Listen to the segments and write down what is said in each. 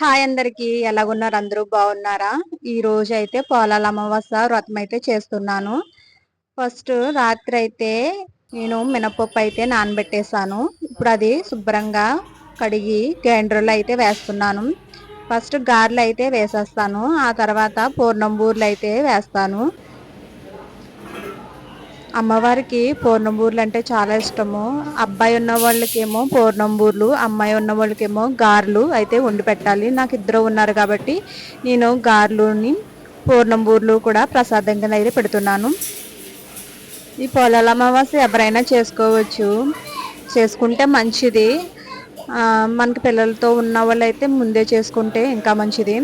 Hi అందరికి. ఎలాగున్నారు? అందరూ బాగున్నారా? ఈ రోజు అయితే పోలాల అమావాస్య వ్రతం అయితే చేస్తున్నాను. ఫస్ట్ రాత్రి అయితే నేను మినపప్పు అయితే నానబెట్టేశాను. ఇప్పుడు అది శుభ్రంగా కడిగి గ్రైండర్లో అయితే వేస్తున్నాను. ఫస్ట్ గారెలు అయితే వేసేస్తాను. ఆ తర్వాత పూర్ణం బూర్లు అయితే వేస్తాను. అమ్మవారికి పూర్ణంబూర్లు అంటే చాలా ఇష్టము. అబ్బాయి ఉన్న వాళ్ళకేమో పూర్ణంబూర్లు అమ్మాయి ఉన్న వాళ్ళకేమో గారెలు అయితే వండి పెట్టాలి. నాకు ఇద్దరు ఉన్నారు కాబట్టి నేను గారెలుని పూర్ణంబూర్లు కూడా ప్రసాదంగా అయితే పెడుతున్నాను. ఈ పొలాల అమావాస్య ఎవరైనా చేసుకోవచ్చు. చేసుకుంటే మంచిది. మనకి పిల్లలతో ఉన్న వాళ్ళు అయితే ముందే చేసుకుంటే ఇంకా మంచిది.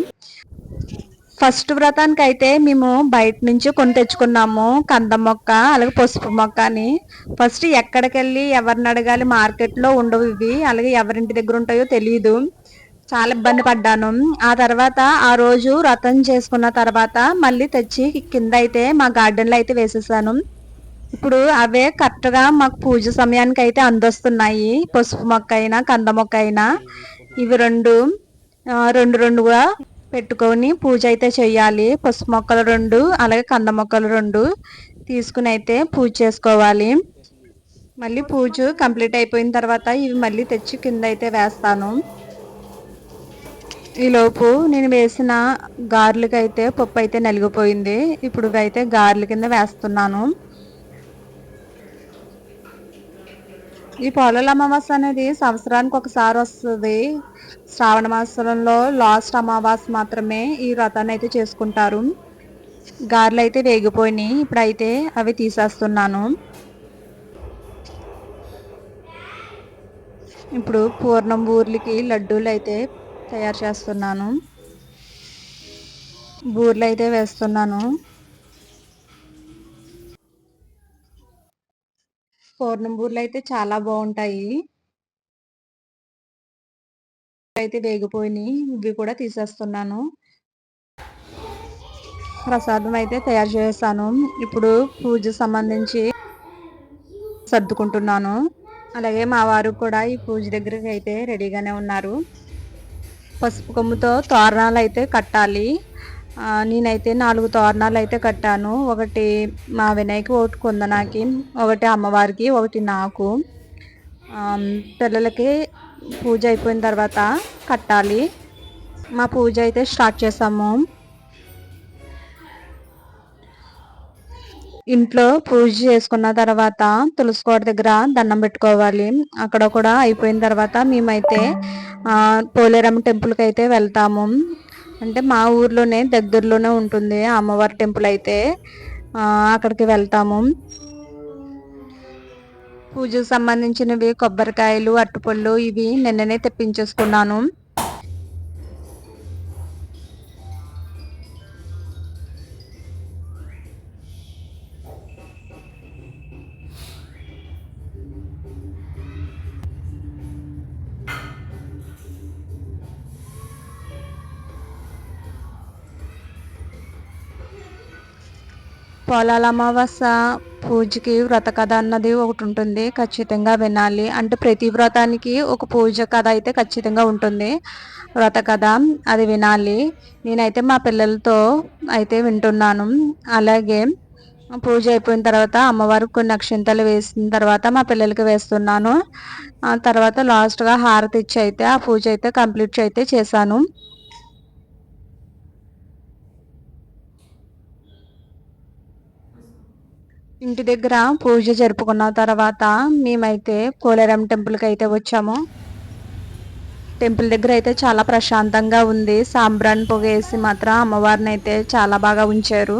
ఫస్ట్ వ్రతానికి అయితే మేము బయట నుంచి కొని తెచ్చుకున్నాము కంద మొక్క అలాగే పసుపు మొక్క అని ఫస్ట్ ఎక్కడికి వెళ్ళి ఎవరిని అడగాలి? మార్కెట్లో ఉండవు ఇవి. అలాగే ఎవరింటి దగ్గర ఉంటాయో తెలియదు చాలా ఇబ్బంది పడ్డాను. ఆ తర్వాత ఆ రోజు వ్రతం చేసుకున్న తర్వాత మళ్ళీ తెచ్చి కింద అయితే మా గార్డెన్లో అయితే వేసేసాను. ఇప్పుడు అవే కరెక్ట్గా మాకు పూజ సమయానికి అయితే అందొస్తున్నాయి. పసుపు మొక్క అయినా కంద మొక్క అయినా. ఇవి రెండు రెండు రెండుగా పెట్టుకొని పూజ అయితే చేయాలి పసుపు మొక్కలు రెండు అలాగే కంద మొక్కలు రెండు తీసుకుని అయితే పూజ చేసుకోవాలి. మళ్ళీ పూజ కంప్లీట్ అయిపోయిన తర్వాత ఇవి మళ్ళీ తెచ్చి కింద అయితే వేస్తాను. ఈలోపు నేను వేసిన గార్లకైతే పప్పు అయితే నలిగిపోయింది. ఇప్పుడు అయితే గార్ల కింద వేస్తున్నాను. ఈ పొలాల అమావాస్య అనేది సంవత్సరానికి ఒకసారి వస్తుంది. శ్రావణ మాసంలో లాస్ట్ అమావాస్య మాత్రమే ఈ వ్రతాన్ని అయితే చేసుకుంటారు. గారెలు అయితే వేగిపోయినాయి. ఇప్పుడైతే అవి తీసేస్తున్నాను. ఇప్పుడు పూర్ణం బూర్లకి లడ్డూలు అయితే తయారు చేస్తున్నాను. బూర్లు అయితే వేస్తున్నాను. పూర్ణంబూర్లు అయితే చాలా బాగుంటాయి అయితే వేగిపోయినాయి. ఇవి కూడా తీసేస్తున్నాను. ప్రసాదం అయితే తయారు చేస్తాను ఇప్పుడు పూజ సంబంధించి సర్దుకుంటున్నాను. అలాగే మా వారు కూడా ఈ పూజ దగ్గరికి అయితే రెడీగానే ఉన్నారు. పసుపు కొమ్ముతో తోరణాలు అయితే కట్టాలి. నేనైతే నాలుగు తోరణాలు అయితే కట్టాను. ఒకటి మా వినాయక ఒకటి కుందనాకి ఒకటి అమ్మవారికి ఒకటి నాకు. పిల్లలకి పూజ అయిపోయిన తర్వాత కట్టాలి. మా పూజ అయితే స్టార్ట్ చేసాము. ఇంట్లో పూజ చేసుకున్న తర్వాత తులసికోట దగ్గర దండం పెట్టుకోవాలి. అక్కడ కూడా అయిపోయిన తర్వాత మేమైతే పోలేరమ్మ టెంపుల్కి అయితే వెళ్తాము. అంటే మా ఊర్లోనే దగ్గరలోనే ఉంటుంది అమ్మవారి టెంపుల్ అయితే. అక్కడికి వెళ్తాము. పూజకు సంబంధించినవి కొబ్బరికాయలు అట్టుపళ్ళు ఇవి నిన్ననే తెప్పించేసుకున్నాను. పొలాల అమావాస్య పూజకి వ్రత కథ అన్నది ఒకటి ఉంటుంది ఖచ్చితంగా వినాలి. అంటే ప్రతి వ్రతానికి ఒక పూజ కథ అయితే ఖచ్చితంగా ఉంటుంది. వ్రత కథ అది వినాలి. నేనైతే మా పిల్లలతో అయితే వింటున్నాను. అలాగే పూజ అయిపోయిన తర్వాత అమ్మవారికి కొన్ని అక్షింతలు వేసిన తర్వాత మా పిల్లలకి వేస్తున్నాను. తర్వాత లాస్ట్గా హారతి ఇచ్చి అయితే ఆ పూజ అయితే కంప్లీట్ అయితే చేశాను. ఇంటి దగ్గర పూజ జరుపుకున్న తర్వాత మేమైతే పోలేరం టెంపుల్కి అయితే వచ్చాము. టెంపుల్ దగ్గర అయితే చాలా ప్రశాంతంగా ఉంది. సాంబ్రాన్ పొగ వేసి మాత్రం అమ్మవారిని అయితే చాలా బాగా ఉంచారు.